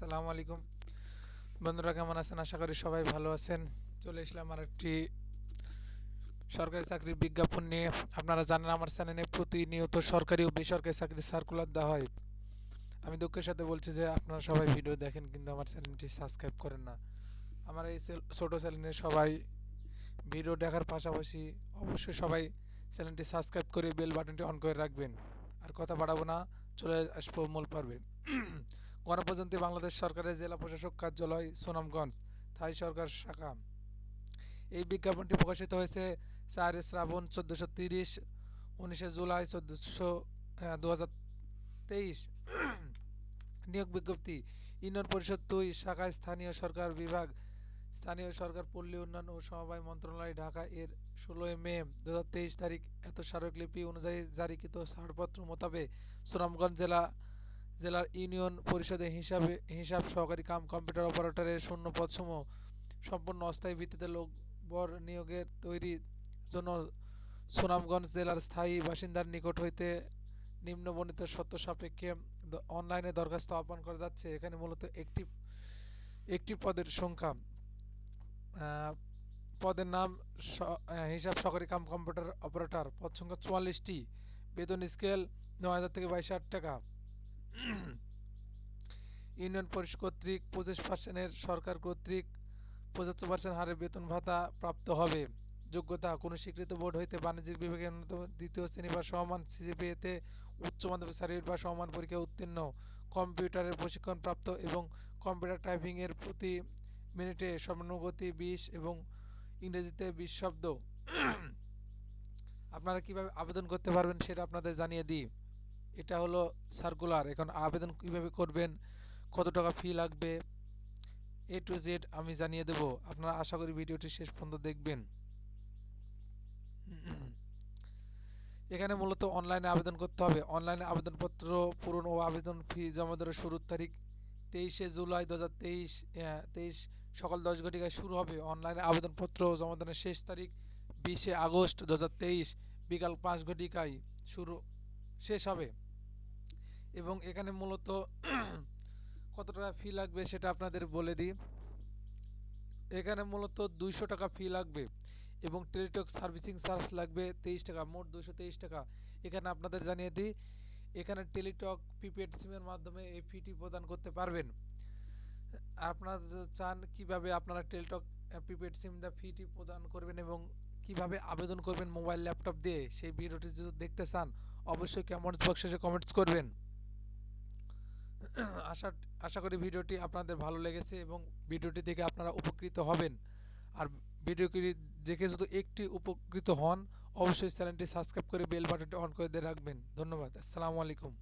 আসসালামু আলাইকুম। বন্ধুরা, কেমন আছেন? আশা করি সবাই ভালো আছেন। চলে এসলাম আর একটি সরকারি চাকরির বিজ্ঞাপন নিয়ে। আপনারা জানেন আমার চ্যানেলে প্রতিনিয়ত সরকারি ও বেসরকারি চাকরির সার্কুলার দেওয়া হয়। আমি দুঃখের সাথে বলছি যে, আপনারা সবাই ভিডিও দেখেন, কিন্তু আমার চ্যানেলটি সাবস্ক্রাইব করেন না। আমার এই ছোট চ্যানেলে সবাই ভিডিও দেখার পাশাপাশি অবশ্যই সবাই চ্যানেলটি সাবস্ক্রাইব করে বেল বাটনটি অন করে রাখবেন। আর কথা বাড়াবো না, চলে আসব মূল পর্বে। গণপ্রজাতন্ত্রী বাংলাদেশ সরকারের জেলা প্রশাসক কার্যালয় সুনামগঞ্জ, থাই সরকার শাখা। এই বিজ্ঞাপনটি প্রকাশিত হয়েছে চার শ্রাবণ চোদ্দোশো তিরিশ, উনিশে জুলাই চোদ্দোশো দু হাজার তেইশ। নিয়োগ বিজ্ঞপ্তি, ইউনিয়ন পরিষদ দুই শাখায় স্থানীয় সরকার বিভাগ, স্থানীয় সরকার পল্লী উন্নয়ন ও সমবায় মন্ত্রণালয় ঢাকা এর ষোলোই মে দু হাজার তেইশ তারিখ। এত স্মারকলিপি অনুযায়ী জারিকৃত ছাড়পত্র মোতাবেক সুনামগঞ্জ জেলা জেলার ইউনিয়ন পরিষদে হিসাবে হিসাব সহকারী কাম কম্পিউটার অপারেটরের শূন্য পদসমূহ সম্পূর্ণ অস্থায়ী ভিত্তিতে লোকবর নিয়োগের তৈরির জন্য সুনামগঞ্জ জেলার স্থায়ী বাসিন্দার নিকট হইতে নিম্নবর্ণিত সত্য সাপেক্ষে অনলাইনে দরখাস্ত আহ্বান করা যাচ্ছে। এখানে মূলত একটি একটি পদের সংখ্যা। পদের নাম হিসাব সহকারী কাম কম্পিউটার অপারেটর। পদ সংখ্যা চুয়াল্লিশটি। বেতন স্কেল নয় হাজার থেকে বাইশ হাজার টাকা। ইউনিয়ন পরিষদ কর্তৃক পঁচিশ পার্সেন্টের সরকার কর্তৃক পঁচাত্তর পার্সেন্ট হারে বেতন ভাতা প্রাপ্ত হবে। যোগ্যতা, কোনো স্বীকৃত বোর্ড হইতে বাণিজ্যিক বিভাগে ন্যূনতম দ্বিতীয় শ্রেণি বা সমান সিজিপিএতে উচ্চ মাধ্যমিক সার্টিফিকেট বা সমান পরীক্ষা উত্তীর্ণ। কম্পিউটারের প্রশিক্ষণ প্রাপ্ত এবং কম্পিউটার টাইপিংয়ের প্রতি মিনিটে সর্বনিম্ন বিশ এবং ইংরেজিতে বিশ শব্দ। আপনারা কীভাবে আবেদন করতে পারবেন সেটা আপনাদের জানিয়ে দিই। এটা হলো সার্কুলার এখন আবেদন কীভাবে করবেন, কত টাকা ফি লাগবে এ টু জেড আমি জানিয়ে দেব। আপনারা আশা করি ভিডিওটি শেষ পর্যন্ত দেখবেন। এখানে মূলত অনলাইনে আবেদন করতে হবে। অনলাইনে আবেদনপত্র, পূরণ ও আবেদন ফি জমা দেওয়ার শুরুর তারিখ তেইশে জুলাই দু হাজার তেইশ তেইশ সকাল দশ ঘটিকায় শুরু হবে। অনলাইনে আবেদনপত্র জমা দেওয়ার শেষ তারিখ বিশে আগস্ট দু হাজার তেইশ, বিকাল পাঁচ ঘটিকায় শুরু শেষ হবে। এবং এখানে মূলত কত টাকা ফি লাগবে সেটা আপনাদের বলে দিই। এখানে মূলত দুইশো টাকা ফি লাগবে এবং টেলিটক সার্ভিসিং চার্জ লাগবে তেইশ টাকা, মোট দুশো তেইশ টাকা। এখানে আপনাদের জানিয়ে দিই, এখানে টেলিটক, প্রিপেড সিমের মাধ্যমে এই ফিটি প্রদান করতে পারবেন। আপনারা চান কীভাবে আপনারা টেলিটক প্রিপেড সিম দা ফিটি প্রদান করবেন এবং কীভাবে আবেদন করবেন মোবাইল, ল্যাপটপ দিয়ে, সেই ভিডিওটি যদি দেখতে চান অবশ্যই কমেন্টস বক্সে কমেন্টস করবেন? আশা আশা করি ভিডিওটি আপনাদের ভালো লেগেছে এবং ভিডিওটি দেখে আপনারা উপকৃত হবেন। আর ভিডিওটি দেখে শুধু একটি উপকৃত হন, অবশ্যই চ্যানেলটি সাবস্ক্রাইব করে বেল বাটনটি অন করে দিয়ে রাখবেন। ধন্যবাদ। আসসালামু আলাইকুম।